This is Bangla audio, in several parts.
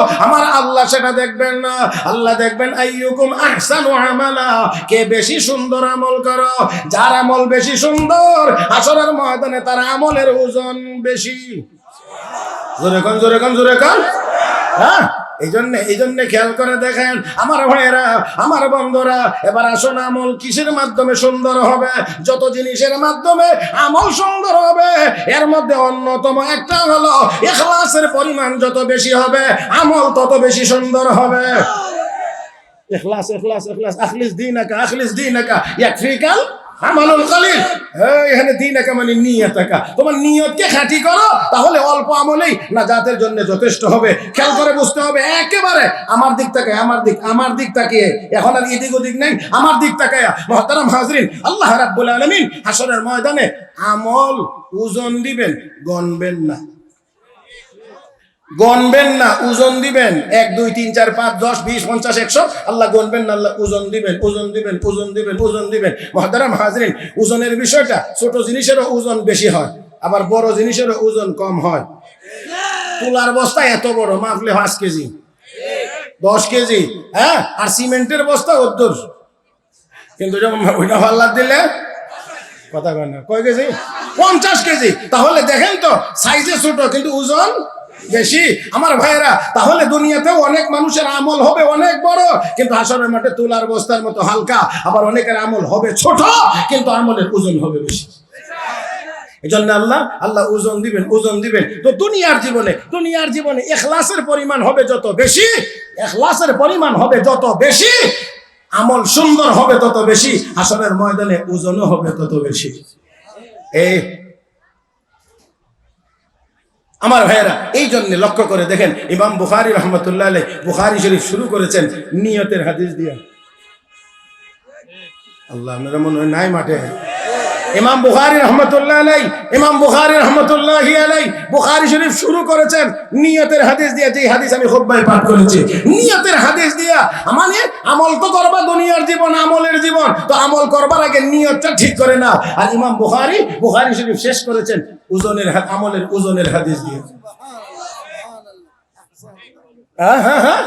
আমার আল্লাহ সেটা দেখবেন না। আল্লাহ দেখবেন, আইয়ুকুম আহসানু আমালা। কে বেশি সুন্দর আমল করো? যার আমল বেশি সুন্দর আসরের ময়দানে তার আমলের ওজন বেশি। জোরে কন জোরে কন জোরে কন। হ্যাঁ? এই জন্য এই জন্য খেয়াল করে দেখেন, আমার ভাইয়েরা, আমার বন্ধুরা, এবার আসুন আমল কিসের মাধ্যমে সুন্দর হবে? যত জিনিসের মাধ্যমে আমল সুন্দর হবে, এর মধ্যে অন্যতম একটা হলো এখলাসের পরিমাণ যত বেশি হবে, আমল তত বেশি সুন্দর হবে। ইখলাস ইখলাস ইখলাস, আখলিস দীনাকা আখলিস দীনাকা, ইয়াকফিকাল আমালুল কালিল। এখানে দীনাকা মানে নিয়তাকা তোমার নিয়তকে খাঁটি করো, তাহলে অল্প আমলেই না জাতের জন্য যথেষ্ট হবে। খেয়াল করে বুঝতে হবে, একেবারে আমার দিক আমার দিক আমার দিক তাকিয়ে। এখন আর এদিক ওদিক নেই, আমার দিক তাকায়। মহতারাম হাজরিন, আল্লাহ রাব্বুল আলামিন হাসরের ময়দানে আমল ওজন দিবেন, গণবেন না। গণবেন না, ওজন দিবেন। এক, দুই, তিন, চার, পাঁচ, দশ, বিশ, পঞ্চাশ, একশো। আল্লাহ গণবেন না, আল্লাহ ওজন দিবেন ওজন দিবেন ওজন দিবেন ওজন দিবেন। মহাদারাম হাজরিন, ওজনের বিষয়টা, ছোট জিনিসেরও ওজন বেশি হয়, আবার বড় জিনিসেরও ওজন কম হয়। তুলার বস্তা এত বড়, মাপলে পাঁচ কেজি। দশ কেজি হ্যাঁ? আর সিমেন্টের বস্তা ওদ্দুর। কিন্তু যখন ওইটা পাল্লা দিলে, কথা না। কয় কেজি? পঞ্চাশ কেজি। তাহলে দেখেন তো, সাইজে ছোট, কিন্তু ওজন বেশি? আমার ভাইয়েরা, তাহলে দুনিয়াতেও অনেক মানুষের আমল হবে অনেক বড়। কিন্তু আসরের মাঠে তুলার বস্তার মতো হালকা, আবার অনেকের আমল হবে ছোট, কিন্তু আমলের ওজন হবে বেশি। এই জন্য আল্লাহ আল্লাহ ওজন দিবেন ওজন দিবেন। তো দুনিয়ার জীবনে দুনিয়ার জীবনে এখলাসের পরিমাণ হবে যত বেশি, এখলাসের পরিমাণ হবে যত বেশি, আমল সুন্দর হবে তত বেশি আসরের ময়দানে ওজনও হবে তত বেশি। এই আমার ভাইয়েরা এই জন্য লক্ষ্য করে দেখেন, ইমাম বুখারি রহমতুল্লাহ আলহ বুখারি শরীফ শুরু করেছেন, নিয়তের হাদিস দিয়া। আল্লাহ, আপনারা মনে হয় নাই মাঠে? ইমাম বুখারি রহমতুল্লাহ আলাই ইমাম বুখারি রহমতুল্লাহ আলাই বুখারি শরীফ শুরু করেছেন, নিয়তের হাদিস দিয়ে যে হাদিস আমি খুববাই পাঠ করেছি। নিয়তের হাদিস দিয়া মানে আমল তো করবা দুনিয়ার জীবন, আমলের জীবন, তো আমল করবার আগে নিয়তটা ঠিক করে নাও। আর ইমাম বুখারি বুখারি শরীফ শেষ করেছেন ওজনের আমলের ওজনের হাদিস দিয়ে। হ্যাঁ হ্যাঁ হ্যাঁ।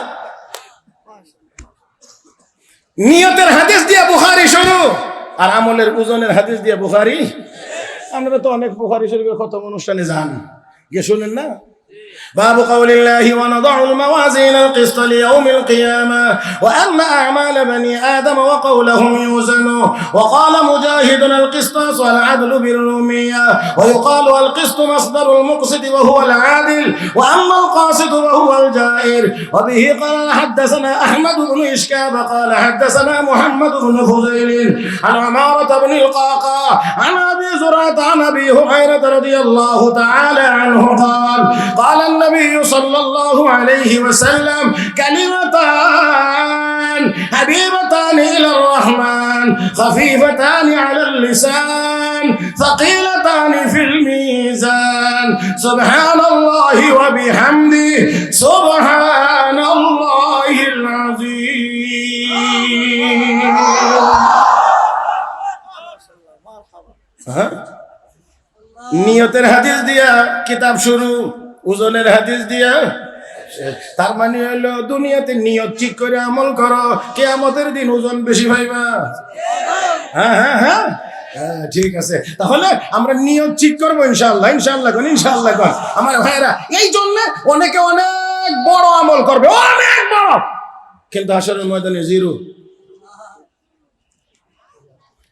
নিয়তের হাদিস দিয়ে বুখারি শুরু আর আমলের ওজনের হাদিস দিয়ে বুখারি? আমরা তো অনেক বুখারি শরীফের খতম অনুষ্ঠানে যান। গিয়ে শুনেন না? باب قول الله ونضع الموازين القسط ليوم القيامة. وأن أعمال بني آدم وقولهم يوزن. وقال مجاهد القسطاس والعدل بالرومية. ويقال القسط مصدر المقسط وهو العادل. وأما القاسط وهو الجائر. وبه قال حدثنا أحمد بن إشكاب قال حدثنا محمد بن فضيل عن عمارة بن القعقاع عن أبي زرعة عن أبي هريرة رضي الله تعالى عنه قال قال النبي صلى الله عليه وسلم كلمتان حبيبتان إلى الرحمن خفيفتان على اللسان ثقيلتان في الميزان سبحان الله وبحمده سبحان الله العظيم ها নিয়তের হাদিস দিয়া কিতাব শুরু ওজনের হাদিস দিয়া? তার মানে হলো দুনিয়াতে নিয়ত ঠিক করে আমল করো কেয়ামতের দিন ওজন বেশি ভাইবা হ্যাঁ হ্যাঁ হ্যাঁ। হ্যাঁ, ঠিক আছে। তাহলে আমরা নিয়ত ঠিক করব ইনশাল্লাহ ইনশাল্লাহ কোন ইনশাল্লাহ কোন। আমার ভাইরা এই জন্য অনেকে অনেক বড় আমল করবে অনেক বড়। কিন্তু আসরের ময়দানে জিরো।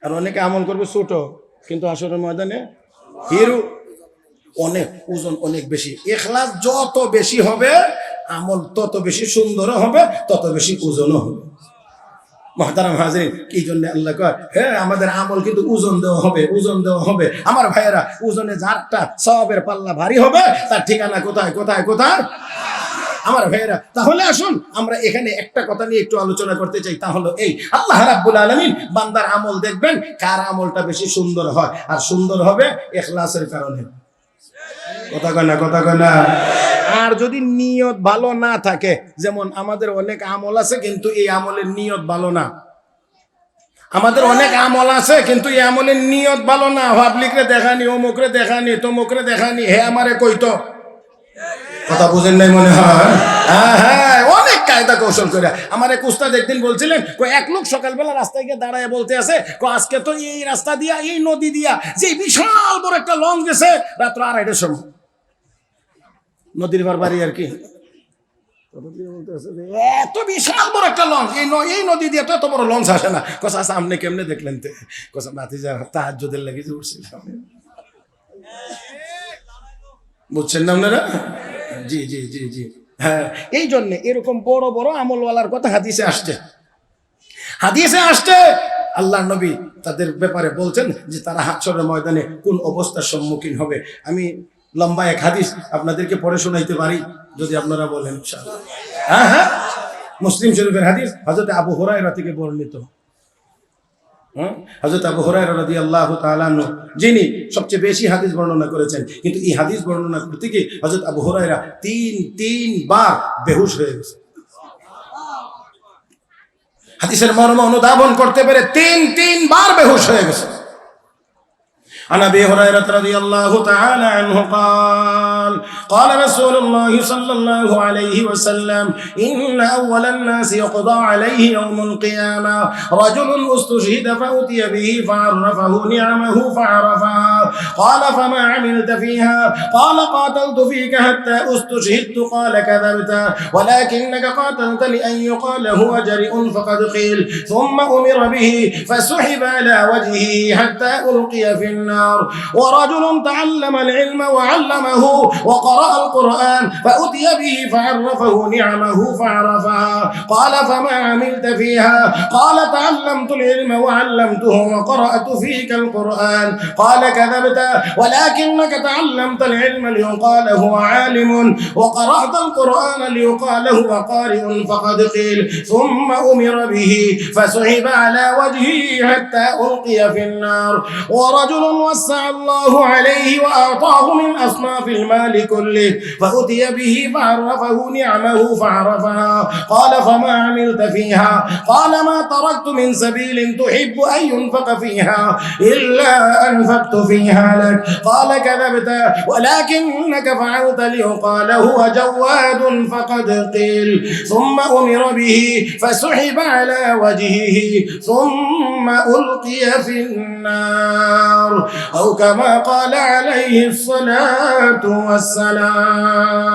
আর অনেকে আমল করবে ছোট কিন্তু আসরের ময়দানে হিরো। অনেক ওজন অনেক বেশি। এখলাস যত বেশি হবে, আমল তত বেশি সুন্দর হবে, তত বেশি ওজনও হবে। মহতারাম হাজরিন, কি জন্য আল্লাহ কয় হ্যাঁ আমাদের আমল কিন্তু ওজন দেওয়া হবে, ওজন দেওয়া হবে। আমার ভাইয়েরা, ওজনে যারটা সবের পাল্লা ভারী হবে, তার ঠিকানা কোথায় কোথায় কোথায়? আমার ভাইয়েরা, তাহলে আসুন, আমরা এখানে একটা কথা নিয়ে একটু আলোচনা করতে চাই, তা হলো এই, আল্লাহ রাব্বুল আলামিন বান্দার আমল দেখবেন, কার আমলটা বেশি সুন্দর হয়, আর সুন্দর হবে এখলাসের কারণে। আর যদি নিয়ত ভালো না থাকে, যেমন আমাদের অনেক আমল আছে, কিন্তু এই আমলের নিয়ত ভালো না। আমাদের অনেক আমল আছে, কিন্তু এই আমলের নিয়ত ভালো না। পাবলিকরে দেখানি, অমুকরে দেখানি, তমুকরে দেখানি, হে আমারে কইতো। কথা বুঝেন নাই মনে হয়? হ্যাঁ হ্যাঁ কায়দা কৌশল করে। আমার এক উস্তাদ একদিন বলছিলেন কো এক লোক সকালবেলা রাস্তায় গিয়ে দাঁড়ায় বলতে আছে কো আজকে তো এই রাস্তা দিয়া এই নদী দিয়া যে বিশাল বড় একটা লঞ্চ গেছে রাত্র আড়াইটার সময়। নদীর বার বাড়ি আর কি। এত বিশাল বড় একটা লঞ্চ এই এই নদী দিয়ে তো এত বড় লঞ্চ আসে না। কসা আচ্ছা, আপনি কেমনে দেখলেন তে? কসা মাতি যা তাহার যদি লেগে যে উঠছিলাম বুঝছেন না আপনারা? জি জি জি জি। হ্যাঁ এই জন্যে এরকম বড় বড় আমলওয়ালার কথা হাদিসে আসছে। হাদিসে আসছে আল্লাহ নবী তাদের ব্যাপারে বলছেন যে তারা হাতসরের ময়দানে কোন অবস্থার সম্মুখীন হবে। আমি লম্বা এক হাদিস আপনাদেরকে পড়ে শোনাইতে পারি, যদি আপনারা বলেন হ্যাঁ হ্যাঁ মুসলিম শরীফের হাদিস হজরত আবু হরাইরা থেকে বর্ণিত। হ্যাঁ? হযরত আবু হুরায়রা রাদিয়াল্লাহু তাআলা আনহু, যিনি সবচেয়ে বেশি হাদিস বর্ণনা করেছেন, কিন্তু এই হাদিস বর্ণনা করতে গিয়ে হযরত আবু হরাইরা তিন তিনবার বেহুশ হয়ে গেছে হাদিসের মর্ম অনুধাবন করতে পেরে তিন তিন বার বেহুশ হয়ে গেছে عن أبي هريرة رضي الله تعالى عنه قال قال رسول الله صلى الله عليه وسلم إن أول الناس يقضى عليه يوم القيامة رجل استشهد فأتي به فعرفه نعمه فعرفها قال فما عملت فيها؟ قال قاتلت فيك حتى استشهدت قال كذبت ولكنك قاتلت لأن يقال هو جريء فقد قيل ثم أمر به فسحب على وجهه حتى ألقي في النار. ورجل تعلم العلم وعلمه وقرأ القرآن فأتي به فعرفه نعمه فعرفها قال فما عملت فيها؟ قال تعلمت العلم وعلمته وقرأت فيك القرآن. قال كذبت ولكنك تعلمت العلم ليقال هو عالم وقرأت القرآن ليقال هو قارئ فقد قيل. ثم أمر به فسحب على وجهه حتى ألقي في النار. ورجل وسع الله عليه وأعطاه من أصناف المال كله فأتي به فعرفه نعمه فعرفها قال فما عملت فيها؟ قال ما تركت من سبيل تحب أن ينفق فيها إلا أنفقت فيها لك. قال كذبت ولكنك فعلت ليقال هو جواد فقد قيل. ثم أمر به فسحب على وجهه ثم ألقي في النار. أو كما قال عليه الصلاة والسلام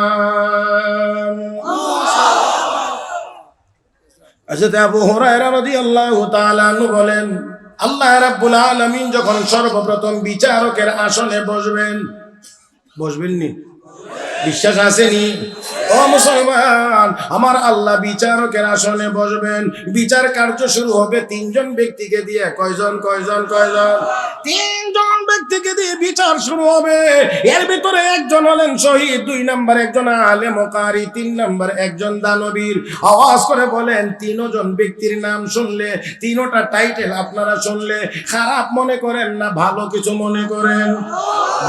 হযরত আবু হুরায়রা রাদিয়াল্লাহু তাআলা আনহু বলেন আল্লাহ রাব্বুল আলামিন যখন সর্বপ্রথম বিচারকের আসনে বসবেন বসবেন নি বিশ্বাস আসেনি? ও মুসলমান, আমার আল্লাহ বিচারকের আসনে বসবেন। বিচার কার্য শুরু হবে তিনজন ব্যক্তিকে দিয়ে। কয়জন কয়জন কয়জন? তিনজন ব্যক্তিকে দিয়ে বিচার শুরু হবে। এর ভিতরে একজন হলেন শহীদ, দুই নম্বর একজন আলেম কারি, তিন নম্বর একজন দানবীর। আওয়াজ করে বলেন, তিনজন ব্যক্তির নাম শুনলে, তিনোটা টাইটেল আপনারা শুনলে খারাপ মনে করেন না, ভালো কিছু মনে করেন।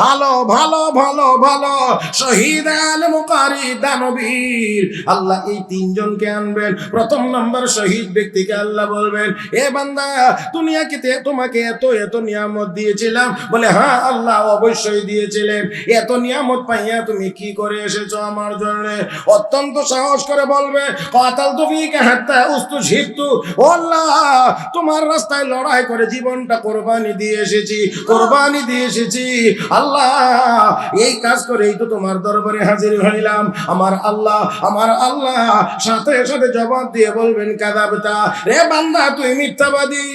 ভালো ভালো ভালো ভালো। শহীদ আলেম কারি দানবীর। আল্লাহ এই তিনজনকে আনবেন। প্রথম নম্বর শহীদ ব্যক্তিকে আল্লাহ বলবেন, এ বান্দা দুনিয়াকে তোমাকে এত এত নিয়ামত দিয়েছিলাম। বলে হ্যাঁ আল্লাহ অবশ্যই দিয়েছিলেন। এত নিয়ামত পাইয়া তুমি কি করে এসেছ আমার জন্য? অত্যন্ত সাহস করে বলবে, কাতাল তুমি হাত্তা, উস্তু ঝিত্তু আল্লাহ, তোমার রাস্তায় লড়াই করে জীবনটা কোরবানি দিয়ে এসেছি, কোরবানি দিয়ে এসেছি। আল্লাহ, এই কাজ করেই তো তোমার দরবারে হাজির হইলাম। আমার আল্লাহ আমার আল্লাহ সাথে সাথে জবাব দিয়ে বলবেন, কাদাবতা, রে বান্দা, তুই মিথ্যাবাদী।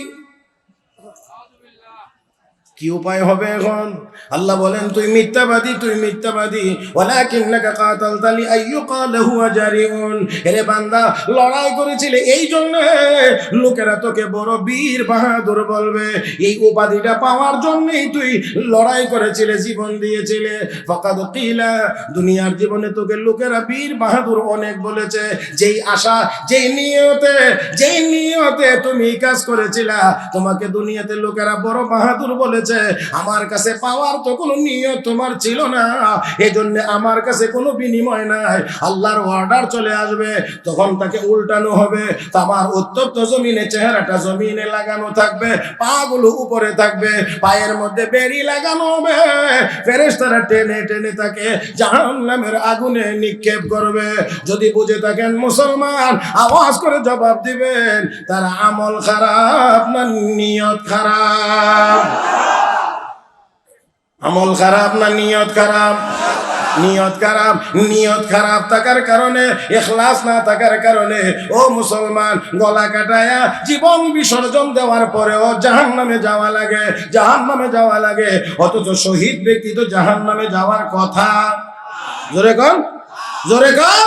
কি উপায় হবে এখন? আল্লাহ বলেন, তুই মিথ্যাবাদী তুই মিথ্যাবাদী। ওয়ালাকিন্নাকা কাতালতালি আইয়ুকাল হুয়া জারিউন এরে বান্দা, লড়াই করেছিলে এই জন্য। লোকেরা তোকে বড় বীর বাহাদুর বলবে। এই উপাধিটা পাওয়ার জন্যই তুই লড়াই করেছিলে, জীবন দিয়েছিলে। ফাকাদ কিলা, দুনিয়ার জীবনে তোকে লোকেরা বীর বাহাদুর অনেক বলেছে। যেই আশা, যেই নিয়তে যেই নিয়তে তুমি কাজ করেছিলা, তোমাকে দুনিয়াতে লোকেরা বড় বাহাদুর বলেছে। বলছে, আমার কাছে পাওয়ার তো কোনো নিয়ত তোমার ছিল না। এই জন্য আমার কাছে কোনো বিনিময় নাই। আল্লাহর অর্ডার চলে আসবে, তখন তাকে উল্টানো হবে। আমার উত্তপ্ত জমিনে, চেহারাটা জমিনে লাগানো থাকবে, পাগুলো উপরে থাকবে, পায়ের মধ্যে বেরি লাগানো হবে। ফেরেশতারা টেনে টেনে তাকে জাহান্নামের আগুনে নিক্ষেপ করবে। যদি বুঝে থাকেন মুসলমান, আওয়াজ করে জবাব দিবেন, তার আমল খারাপ না নিয়ত খারাপ? আমল খারাপ না নিয়ত খারাপ? নিয়ত খারাপ নিয়ত খারাপ থাকার কারণে, এখলাস না থাকার কারণে, ও মুসলমান, গলা কাটায়া জীবন বিসর্জন দেওয়ার পরেও জাহান নামে যাওয়া লাগে জাহান নামে যাওয়া লাগে। অথচ শহীদ ব্যক্তি তো জাহান নামে যাওয়ার কথা। জোরে কন? জোরে কন?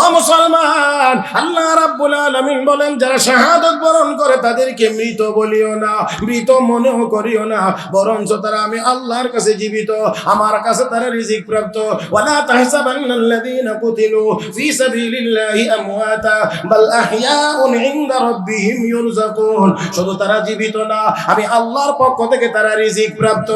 ও মুসলমান, আল্লাহ রাব্বুল আলামিন বলেন, যারা শাহাদত বরণ করে তাদেরকে মৃত বলিও না, মৃত মনেও করিও না। বরঞ্চ তারা আমি আল্লাহর কাছে জীবিত, আমার কাছে তারা রিজিক প্রাপ্ত। ওয়ালা তাহসাবান্নাল্লাযীনা কুতিলু ফি সাবিলিল্লাহি আমওয়াতা, বাল আহইয়াউন ইনদা রাব্বিহিম ইউরযাকুন। শুধু তারা জীবিত না, আমি আল্লাহর পক্ষ থেকে তারা রিজিক প্রাপ্ত।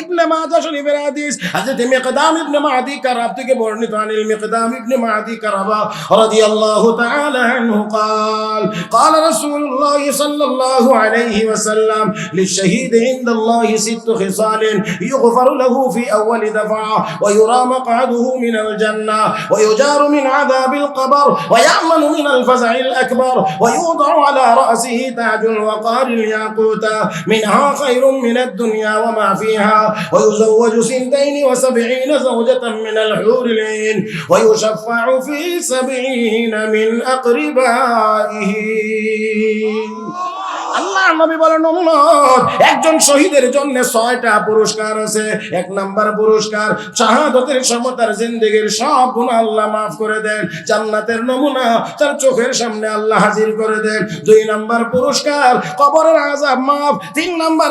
ইবনে মাজাহ শরীফের হাদিস হযরত মিকদাম ইবনে মাদি কারাব থেকে বর্ণিত আনিল মিকদাম ইবনে মাদি কারাবা। رضي الله تعالى عنه قال قال رسول الله صلى الله عليه وسلم للشهيد عند الله ست خصال يغفر له في أول دفعة ويرى مقعده من الجنة ويجار من عذاب القبر ويأمن من الفزع الأكبر ويوضع على رأسه تاج الوقار الياقوت منها خير من الدنيا وما فيها ويزوج سنتين وسبعين زوجة من الحور العين ويشفع في سبعين من أقربائه. আল্লাহ নবী বলেন, উম্মত, একজন শহীদের জন্য ছয়টা পুরস্কার আছে, এক নাম্বার পুরস্কার, শাহাদতের সময় তার জিন্দেগির সব আল্লাহ মাফ করে দেন, জান্নাতের নমুনা তার চোখের সামনে আল্লাহ হাজির করে দেন। দুই নাম্বার পুরস্কার, কবরের মাফ, তিন নাম্বার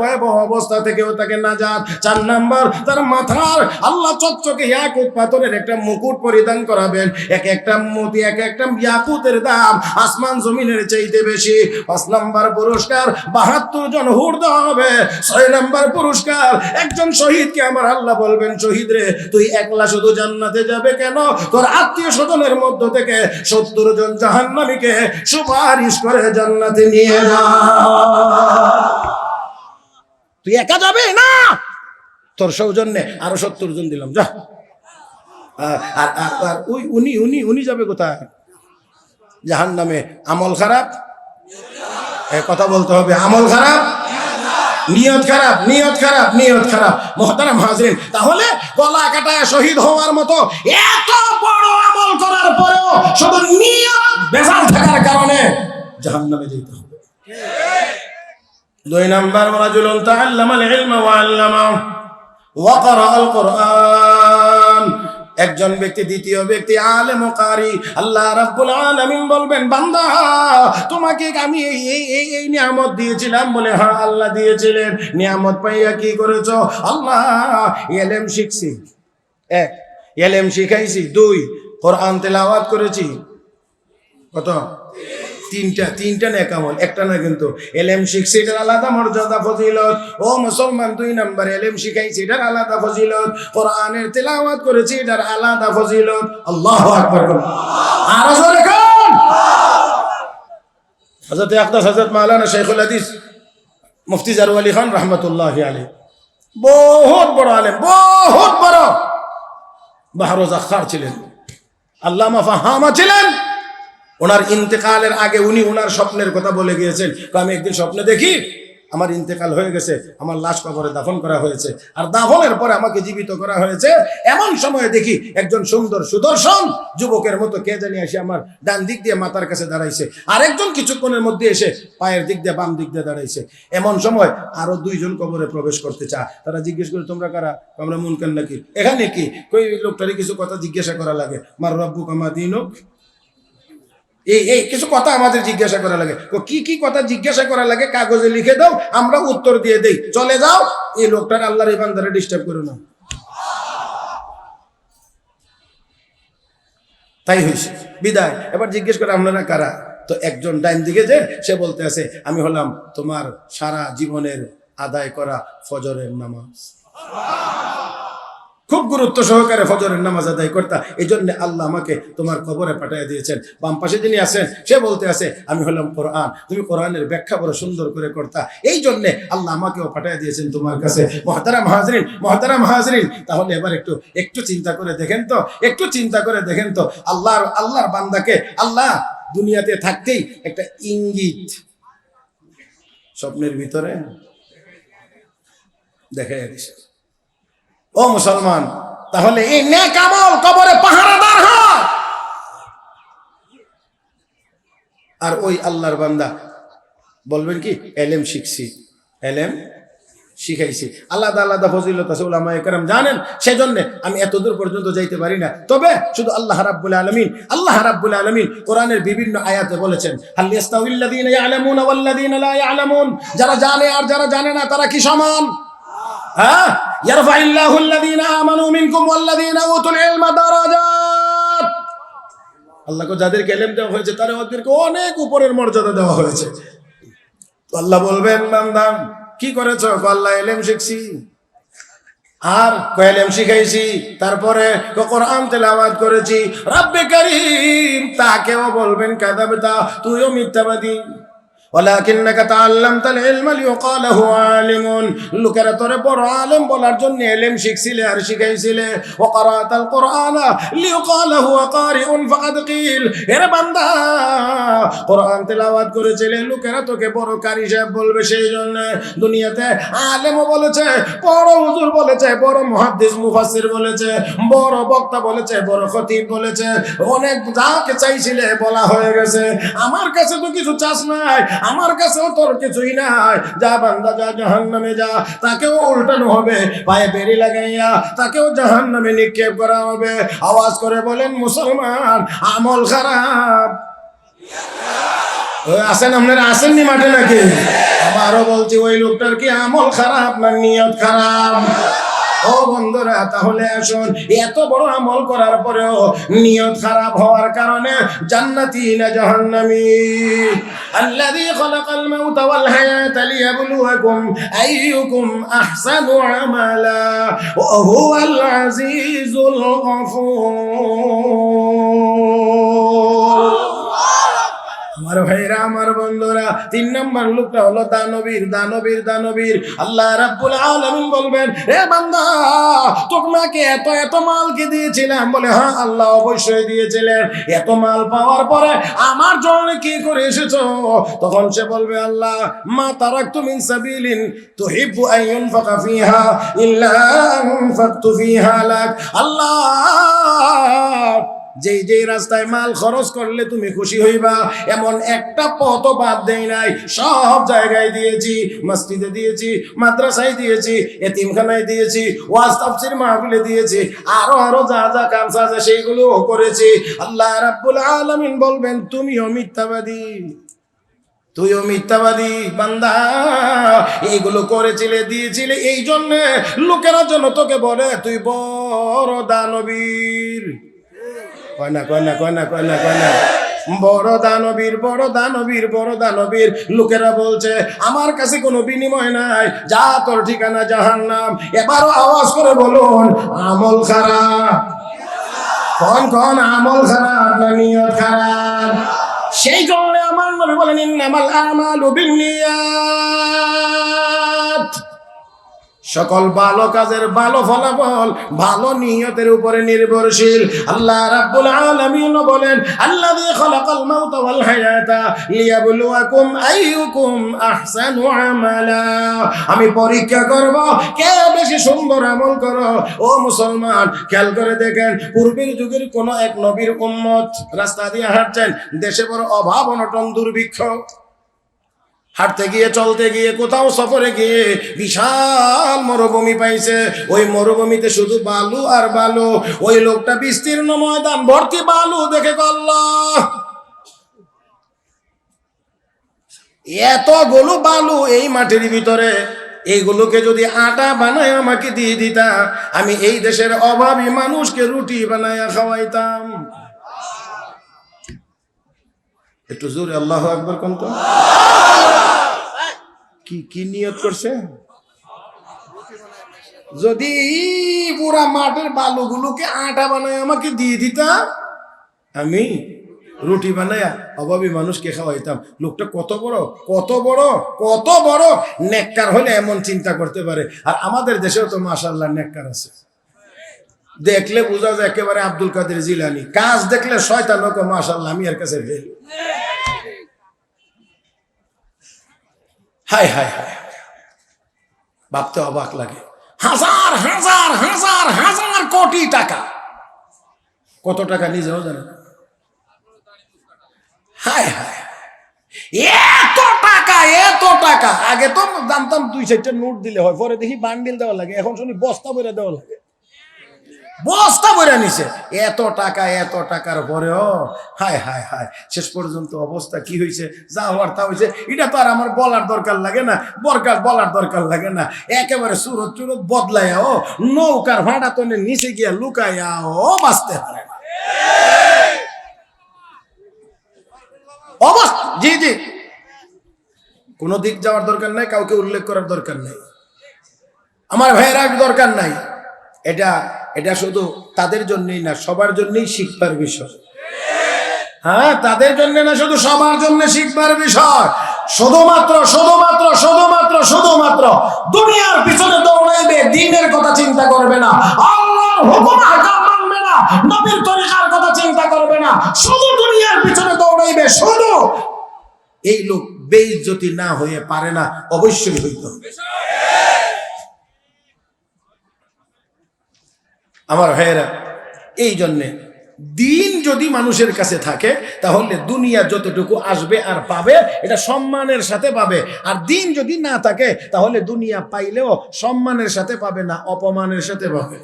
ভয়াবহ অবস্থা থেকেও তাকে নাজাত, চার নাম্বার তার মাথার আল্লাহ চকচকে ইয়াকুত পাথরের একটা মুকুট পরিধান করাবেন, এক একটা মতি, এক একটা ইয়াকুতের দাম আসমান জমিনের চাইতে বেশি। পাঁচ নাম্বার পুরস্কার, বাহাত্তর জন হুর দেওয়া হবে। ছয় নাম্বার পুরস্কার, একজন শহীদকে আমার আল্লাহ বলবেন, শহীদ রে, তুই একলা শুধু জান্নাতে যাবে কেন? তোর আত্মীয় স্বজনের মধ্য থেকে সত্তর জন জাহান্নামীকে সুপারিশ করে জান্নাতে নিয়ে যা। তুই একা যাবে? না! তোর সৌজন্যে আরও সত্তর জন দিলাম, যা। আর, আর- উনি উনি উনি যাবে কোথায়? জাহান নামে আমল খারাপ? কথা বলতে হবে। আমল খারাপ? নিয়ত খারাপ? নিয়ত খারাপ? নিয়ত খারাপ। মোহতারাম হাজরিন, তাহলে গলা কাটায় শহীদ হওয়ার মতো এত বড় আমল করার পরেও শুধু নিয়ত বেজাল থাকার কারণে জাহান্নামে যেতে হবে। দুই নাম্বার রাজুলুন তাআল্লামাল ইলমা ওয়া আল্লামা। ওয়া ক্বারাআল কুরআন একজন ব্যক্তি, দ্বিতীয় ব্যক্তি, আলেম কারি। আল্লাহ রাব্বুল আলামিন বলবেন, বান্দা, তোমাকে আমি এই এই এই এই নিয়ামত দিয়েছিলাম বলে হ্যাঁ আল্লাহ দিয়েছিলেন। নিয়ামত পাইয়া কি করেছ? আল্লাহ, এলেম শিখছি। এক, এলেম শিখাইছি। দুই, কোরআন তেলাওয়াত করেছি। কত? তিনটা তিনটা নেক আমল, একটা না কিন্তু। এলেম শিখছি, এটার আলাদা মর্যাদা, ফজিলত। ও মুসলমান, দুই নাম্বার, এলেম শিখাইছি, এটার আলাদা ফজিলত। কোরআনের তেলাওয়াত করেছি, এটার আলাদা ফজিলত। আল্লাহ আকবার করুন আরও জোরে কোন। হযরত আকদাস, হযরত মাওলানা শেখুল হাদিস, মুফতি জারু আলী খান রহমতুল্লাহ আলী বহুত বড় আলেম, বহুত বড়। বাহারো জাখার ছিলেন। আল্লামা ফাহামা ছিলেন। ওনার ইন্তেকালের আগে উনি ওনার স্বপ্নের কথা বলে গিয়েছেন। আমি একদিন স্বপ্নে দেখি, আমার ইন্তেকাল হয়ে গেছে, আমার লাশ কবরে দাফন করা হয়েছে। আর দাফনের পরে আমাকে জীবিত করা হয়েছে। এমন সময় দেখি একজন সুন্দর সুদর্শন যুবকের মতো কে জানি এসে আমার ডান দিক দিয়ে মাথার কাছে দাঁড়াইছে। আর একজন কিছুক্ষণের মধ্যে এসে পায়ের দিক দিয়ে বাম দিক দিয়ে দাঁড়াইছে। এমন সময় আরও দুইজন কবরে প্রবেশ করতে চা তারা জিজ্ঞেস করে, তোমরা কারা? আমরা মুনকান নাকি? এখানে কি? কই লোকটারই কিছু কথা জিজ্ঞাসা করা লাগে। মার রব্বু কামা দিনুক। এই এই, কিছু কথা আমাদের জিজ্ঞাসা করা লাগে। কি কি কথা জিজ্ঞাসা করা লাগে? কাগজে লিখে দাও, আমরা উত্তর দিয়ে দেই। চলে যাও, এই লোকটার আল্লাহর ইমানদারে ডিস্টার্ব করো না। তাই হয়েছে। বিদায়। এবার জিজ্ঞেস করে, আপনারা কারা? তো একজন ডাইন দিকে যে, সে বলতে আছে, আমি হলাম তোমার সারা জীবনের আদায় করা ফজরের নামাজ। খুব গুরুত্ব সহকারে ফজরের নামাজ আদায় করতা। এই জন্য আল্লাহ আমাকে তোমার কবরে পাঠিয়ে দিয়েছেন। বাম পাশে যিনি আছেন, সে বলতে আছে, আমি হলাম কোরআন। তুমি কোরআনের ব্যাখ্যা বড় সুন্দর করে করতা। এই জন্য আল্লাহ আমাকেও পাঠিয়ে দিয়েছেন তোমার কাছে। মহতারা মাহাজরিন মহতারা মাহাজরিন তাহলে এবার একটু একটু চিন্তা করে দেখেন তো, একটু চিন্তা করে দেখেন তো, আল্লাহর আল্লাহর বান্দাকে আল্লাহ দুনিয়াতে থাকতেই একটা ইঙ্গিত। স্বপ্নের ভিতরে দেখা দিছে। ও মুসলমান, তাহলে এই নেক আমল কবরে পাহারাদার আর ওই আল্লাহর বান্দা, বলবেন কি, এলেম শিখছি, এলেম শিখাইছি। আলাদা আলাদা ফজিলত আছে ওলামা একরাম জানেন আমি এত দূর পর্যন্ত যাইতে পারি না। তবে শুধু আল্লাহ রাব্বুল আলামিন, আল্লাহ রাব্বুল আলামিন কোরআনের বিভিন্ন আয়াতে বলেছেন যারা জানে আর যারা জানে না, তারা কি সমান? হ্যাঁ? ইয়ারফাইল্লাহু আল্লাযীনা আমানু মিনকুম ওয়াল্লাযীনা উতুল ইলমা দারাজাত। আল্লাহকে যাদেরকে এলেম দেওয়া হয়েছে, তারা ওদেরকে অনেক উপরের মর্যাদা দেওয়া হয়েছে। আল্লাহ বলবেন, বান্দাম, কি করেছ? আল্লাহ এলেম শিখছি। আর কয়েলেম শিখাইছি, তারপরে কোরআন তেলাওয়াত করেছি। রাব্বে করিম, তাকেও বলবেন, কাদাবতা, তুইও মিথ্যাবাদী। ওয়ালাকিন্নাকা আলিমুন। লোকেরা তোরে বড় আলেম বলার জন্য শিখছিলে আর শিখাইছিলে। কারাতাল কারিউন ফাকাদ কিল। এর বান্দা তেলাওয়াত করেছিলে, লোকেরা তোকে বড় কারি সাহেব বলবে সেই জন্য দুনিয়াতে আলেমও বলেছে, বড় হুজুর বলেছে, বড় মুহাদ্দিস, মুফাসসির বলেছে, বড় বক্তা বলেছে, বড় খতিব বলেছে। অনেক যাকে চাইছিলে বলা হয়ে গেছে। আমার কাছে তো কিছু চাস নাই আমার কাছেও তোর কিছুই নাই। যা বান্দা, যা জাহান নামে যা, তাকেও উল্টানো হবে। পায়ে বেরি লাগাইয়া তাকেও জাহান নামে নিক্ষেপ করা হবে। আওয়াজ করে বলেন, মুসলমান, আমল খারাপ। আসেন আপনারা? আসেননি মাঠে নাকি? আমারও বলছি, ওই লোকটার কি আমল খারাপ না নিয়ত খারাপ? ও বন্ধুরা, তাহলে আসুন। এত বড় আমল করার পরেও নিয়ত খারাপ হওয়ার কারণে জান্নাতি না জাহান্নামী। আল্লাযী খালাকাল মাউতা ওয়াল হায়াতা লিয়াবলুয়াকুম আইয়ুকুম আহসানু আমালা ওয়া হুয়াল আজিজুল গফুর। আমার ভাইরা, আমার বন্ধুরা, তিন নম্বর লোকটা হলো দানবীর দানবীর দানবীর। আল্লাহ রাব্বুল আলামিন বলবেন রে বান্দা, তোমাকে এত এত মাল কি দিয়েছিলাম। বলে হ্যাঁ আল্লাহ অবশ্যই দিয়েছিলেন। এত মাল পাওয়ার পরে আমার জন্য কি করে এসেছ? তখন সে বলবে, আল্লাহ, মা তারাকতু মিন সাবিলিন তুহিব্বু আন ইউনফাকা ফিহা ইল্লা আনফাকতু ফিহা লাক। আল্লাহ যেই যেই রাস্তায় মাল খরচ করলে তুমি খুশি হইবা, এমন একটা পথ বাদ দেই নাই। সব জায়গায় দিয়েছি, মসজিদে দিয়েছি, মাদ্রাসায় দিয়েছি, এতিমখানায় দিয়েছি, ওয়াজ তাফসির মাহফিলে দিয়েছি, আরও আরও যা যা কাজ আছে সেইগুলো করেছি। আল্লাহ রাব্বুল আলামিন বলবেন, তুমিও মিথ্যাবাদী, তুইও মিথ্যাবাদী, বান্দা। এইগুলো করেছিলে, দিয়েছিলে এই জন্য লোকেরা জন্য তোকে বলে, তুই বড় দানবীর। কয় না কয় না কয় না বড় দানবীর বড় দানবীর বড় দানবীর। লোকেরা বলছে, আমার কাছে কোনো বিনিময় নাই। যা তোর ঠিকানা জাহান নাম এবারও আওয়াজ করে বলুন, আমল খারাপ কোন কোন, আমল খারাপ না নিয়ত খারাপ সেই জন্য আমার নবী বলেন, ইন্নামাল আমালু বিন্নিয়াত সকল ভালো কাজের ভালো ফলাফল, ভালো নিয়তের উপরে নির্ভরশীল। আল্লাহ রাব্বুল আলামিন বলেন, আল্লাযী খালাকাল মাউতা ওয়াল হায়াতা লিয়াবলুয়াকুম আইয়ুকুম আহসানু আমালা। আমি পরীক্ষা করব, কে বেশি সুন্দর আমল করো? ও মুসলমান, খেয়াল করে দেখেন, পূর্বের যুগের কোন এক নবীর উম্মত রাস্তা দিয়ে হাঁটছেন, দেশে বড় অভাব অনটন দুর্ভিক্ষ। হাঁটতে গিয়ে, চলতে গিয়ে, কোথাও সফরে গিয়ে বিশাল মরুভূমি পাইছে। ওই মরুভূমিতে শুধু বালু আর বালু। ওই লোকটা বিস্তীর্ণ ময়দান ভর্তি বালু দেখে গল্লা এতগুলো বালু এই মাটির ভিতরে। এইগুলোকে যদি আটা বানায় আমাকে দিয়ে দিতা, আমি এই দেশের অভাবী মানুষকে রুটি বানায় খাওয়াইতাম। একটু জোরে আল্লাহ একবার কোন তো? কি কি নিয়ত করছে? যদি পুরা মাঠের বালুগুলোকে আটা বানায় আমাকে দিয়ে দিতা, আমি রুটি বানায়া অভাবী মানুষকে খাওয়াইতাম। লোকটা কত বড়? কত বড়? কত বড়? নেককার হলে এমন চিন্তা করতে পারে। আর আমাদের দেশেও তো মাশাল্লাহ নেককার আছে। দেখলে বোঝা যায় একেবারে আব্দুল কাদের জিলানি। কাজ দেখলে শয়তান লোক মাশাল্লাহ আমি এর কাছে ফেল। হাই হাই হাই ভাবতে অবাক লাগে। হাজার হাজার হাজার হাজার কোটি টাকা। কত টাকা নিজেও জানে হায় হায় এত টাকা এত টাকা। আগে তো জানতাম দুই চারটা নোট দিলে হয়, পরে দেখি বান্ডিল দেওয়া লাগে। এখন শুনি বস্তা বইরা দেওয়া লাগে। বস্তা বইরা নিছে। এত টাকা, এত টাকার পরেও, হায় হায় হায়, শেষ পর্যন্ত অবস্থা কি হয়েছে যা হওয়ার তা হয়েছে এটা তো আর আমার বলার দরকার লাগে না, বরকার বলার দরকার লাগে না। একেবারে সুরত চুরত ও, নৌকার ভাড়া তো নিচে গিয়া লুকাইয়া ও, বাঁচতে পারে অবস্থা, জি জি। কোনো দিক যাওয়ার দরকার নাই, কাউকে উল্লেখ করার দরকার নাই। আমার ভাইয়েরা দরকার নাই। এটা এটা শুধু তাদের জন্যই না, সবার জন্যই শিখবার বিষয়। হ্যাঁ তাদের জন্য না, শুধু সবার জন্য শিখবার বিষয়। শুধুমাত্র শুধুমাত্র শুধুমাত্র শুধুমাত্র দুনিয়ার পিছনে দৌড়াইবে, দিনের কথা চিন্তা করবে না নবীর কথা চিন্তা করবে না, শুধু দুনিয়ার পিছনে দৌড়াইবে, শুধু এই লোক বেইজ্জতি না হয়ে পারে না, অবশ্যই হইতে আমার ভাইয়েরা, এই জন্যে দিন যদি মানুষের কাছে থাকে, তাহলে দুনিয়া যতটুকু আসবে আর পাবে, এটা সম্মানের সাথে পাবে। আর দিন যদি না থাকে, তাহলে দুনিয়া পাইলেও সম্মানের সাথে পাবে না, অপমানের সাথে পাবে।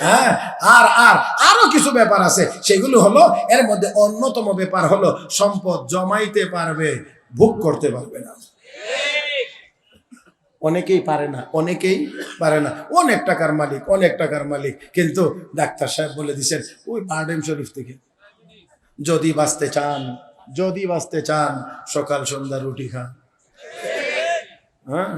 হ্যাঁ? আর আর আরও কিছু ব্যাপার আছে, সেগুলো হলো, এর মধ্যে অন্যতম ব্যাপার হলো, সম্পদ জমাইতে পারবে, ভোগ করতে পারবে না। অনেকেই পারে না, অনেকেই পারে না। অনেক টাকার মালিক, অনেক টাকার মালিক, কিন্তু ডাক্তার সাহেব বলে দিছেন, ওই বারডেম শরীফ থেকে যদি বাঁচতে চান, যদি বাঁচতে চান, সকাল, সন্ধ্যা রুটি খান। হ্যাঁ?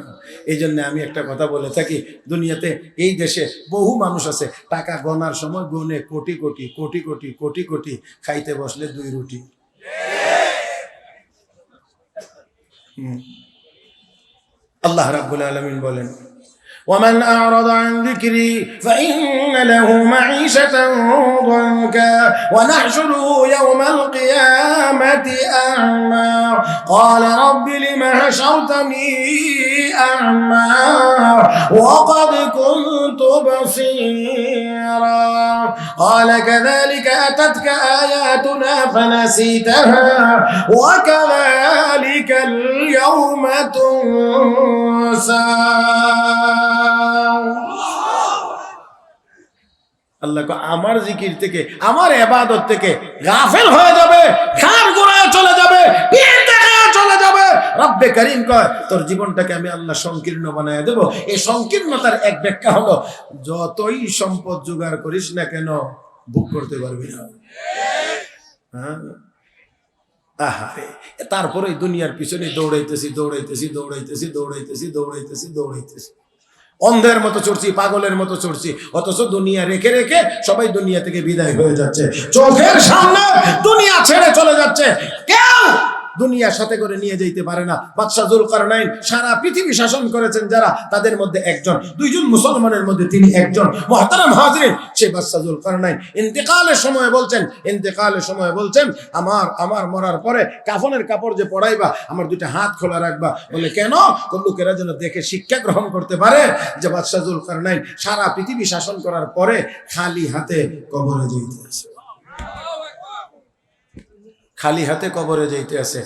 এই জন্য আমি একটা কথা বলে থাকি, দুনিয়াতে এই দেশে বহু মানুষ আছে, টাকা গনার সময় গুনে কোটি কোটি কোটি কোটি কোটি কোটি, খাইতে বসলে দুই রুটি। হুম। আল্লাহ রাব্বুল আলমিন বলেন ومن أعرض عن ذكري فإن له معيشة ضنكا ونحشره يوم القيامة أعمى. قال رب لم حشرتني أعمى وقد كنت بصيرا. قال كذلك أتتك آياتنا فنسيتها وكذلك اليوم تنسى. আল্লাহ আমার জিকির থেকে, আমার এবাদত থেকে গাফেল হয়ে যাবে গোড়ায় চলে যাবে রব্বে করিম কয়, তোর জীবনটাকে আমি আল্লাহ সংকীর্ণ বানায় দেব। এই সংকীর্ণতার এক ব্যাখ্যা হলো, যতই সম্পদ জোগাড় করিস না কেন বুক করতে পারবি না। হ্যাঁ? তারপরে দুনিয়ার পিছনে দৌড়াইতেছি দৌড়াইতেছি দৌড়াইতেছি দৌড়াইতেছি দৌড়াইতেছি দৌড়াইতেছি। অন্ধের মতো চড়ছি, পাগলের মতো চড়ছি, অথচ দুনিয়া রেখে রেখে সবাই দুনিয়া থেকে বিদায় হয়ে যাচ্ছে। চোখের সামনে দুনিয়া ছেড়ে চলে যাচ্ছে। কেউ দুনিয়ার সাথে করে নিয়ে যেতে পারে না। বাদশাহ জুলকারনাইন সারা পৃথিবী শাসন করেছেন যারা, তাদের মধ্যে একজন। দুইজন মুসলমানের মধ্যে তিনি একজন। মহতারাম হাজরিন সেই বাদশাহ জুলকারনাইন ইন্তেকালের সময় বলছেন, ইন্তেকালের সময় বলছেন, আমার আমার মরার পরে কাফনের কাপড় যে পড়াইবা আমার দুইটা হাত খোলা রাখবা। বলে, কেন? লোকেরা যেন দেখে শিক্ষা গ্রহণ করতে পারে যে বাদশাহ জুলকারনাইন সারা পৃথিবী শাসন করার পরে খালি হাতে কবরে যেতে আছে খালি হাতে কবরে যাইতে আছে।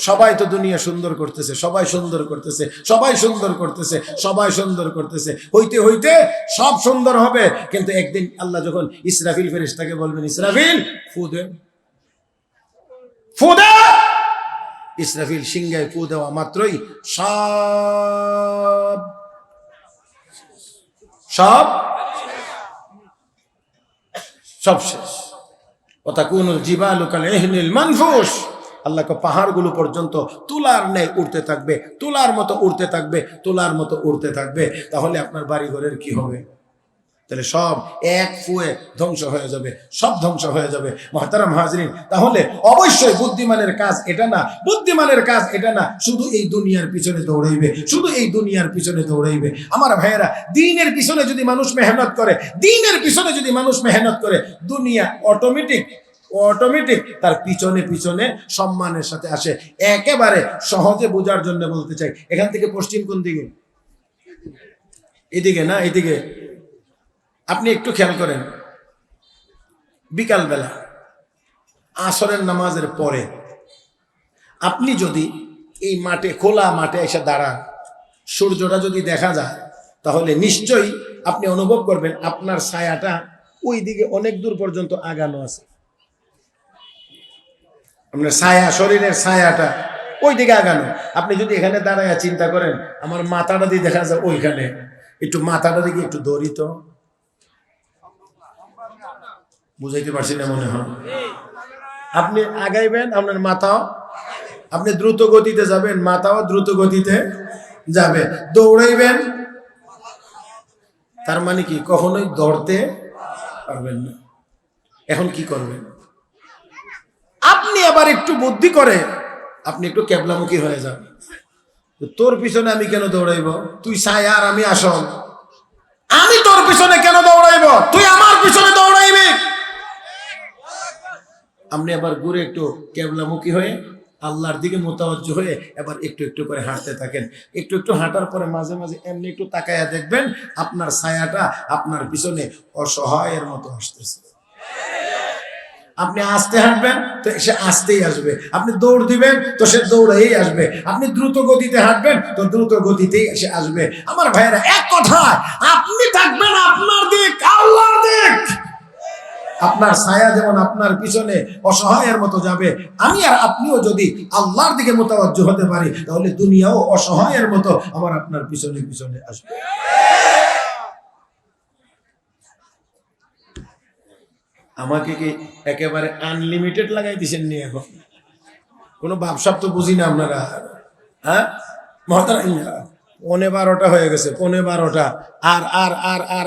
সবাই তো দুনিয়া সুন্দর করতেছে, সবাই সুন্দর করতেছে, সবাই সুন্দর করতেছে, সবাই সুন্দর করতেছে। হইতে হইতে সব সুন্দর হবে। কিন্তু একদিন আল্লাহ যখন ইসরাফিল ফেরেশতাকে বলবেন, ইসরাফিল, ফু দে। ফু দে! ইসরাফিল সিংহায় ফু দেওয়া মাত্রই সব সব সব শেষ। ওতাকুনুল জিবালু কাল ইহনিল মানফুস আল্লাহকে পাহাড়গুলো পর্যন্ত তুলার নেই উড়তে থাকবে, তুলার মতো উড়তে থাকবে, তুলার মতো উড়তে থাকবে। তাহলে আপনার বাড়ি ঘরের কি হবে? তাহলে সব এক ফুয়ে ধ্বংস হয়ে যাবে, সব ধ্বংস হয়ে যাবে। মহাতারাম হাজরিন, তাহলে অবশ্যই বুদ্ধিমানের কাজ এটা না, বুদ্ধিমানের কাজ এটা না, শুধু এই দুনিয়ার পিছনে দৌড়াইবে, শুধু এই দুনিয়ার পিছনে দৌড়াইবে। আমার ভাইয়েরা, দিনের পিছনে যদি মানুষ মেহনত করে, দিনের পিছনে যদি মানুষ মেহনত করে, দুনিয়া অটোমেটিক অটোমেটিক তার পিছনে পিছনে সম্মানের সাথে আসে। একেবারে সহজে বোঝার জন্য বলতে চাই। এখান থেকে পশ্চিম কোন দিকে? এদিকে না, এদিকে? আপনি একটু খেয়াল করেন। বিকালবেলা, আসরের নামাজের পরে আপনি যদি এই মাঠে, খোলা মাঠে এসে দাঁড়ান, সূর্যটা যদি দেখা যায়, তাহলে নিশ্চয়ই আপনি অনুভব করবেন আপনার ছায়াটা ওই দিকে অনেক দূর পর্যন্ত আগানো আছে। আপনার ছায়া, শরীরের ছায়াটা ওই দিকে আগানো। আপনি যদি এখানে দাঁড়ায় চিন্তা করেন, আমার মাথাটা দিয়ে দেখা যায় ওইখানে, একটু মাথাটা দিকে একটু দরিত বুঝাইতে পারছি না মনে হয়। আপনি আগাইবেন আপনার মাথাও। আপনি দ্রুত গতিতে যাবেন, মাথাও দ্রুত গতিতে যাবে। দৌড়াইবেন, তার মানে কি? কখনোই দৌড়তে পারবেন না। এখন কি করবেন? আপনি আবার একটু বুদ্ধি করে আপনি একটু ক্যাবলামুখী হয়ে যান। তোর পিছনে আমি কেন দৌড়াইব? তুই ছায়া আর আমি আসল। আমি তোর পিছনে কেন দৌড়াইব? তুই আমার পিছনে দৌড়াইবি? আপনি আবার ঘুরে একটু কেবলামুখী হয়ে আল্লাহর দিকে মোতাবজ্জ হয়ে এবার একটু একটু করে হাঁটতে থাকেন। একটু একটু হাঁটার পরে মাঝে মাঝে এমনি একটু তাকায়া দেখবেন আপনার ছায়াটা আপনার পিছনে অসহায়ের মতো আসতেছে। আপনি আস্তে হাঁটবেন তো সে আস্তেই আসবে। আপনি দৌড় দিবেন তো সে দৌড়েই আসবে। আপনি দ্রুত গতিতে হাঁটবেন তো দ্রুত গতিতেই সে আসবে। আমার ভাইয়েরা, এক কথায়, আপনি থাকবেন আপনার দিক, আল্লাহর দিক। আপনার ছায়া যেমন আপনার পিছনে অসহায়ের মতো যাবে, আমি আর আপনিও যদি আল্লাহর দিকে মোতাবজ্জ হতে পারি, তাহলে দুনিয়াও অসহায়ের মতো আমার আপনার পিছনে পিছনে আসবে। আমাকে কি একেবারে আনলিমিটেড লাগাই দিছেন নি এখন? কোনো ব্যবসা তো বুঝি না আপনারা। হ্যাঁ? মহাতারা পনে বারোটা হয়ে গেছে, পনে বারোটা। আর আর আর আর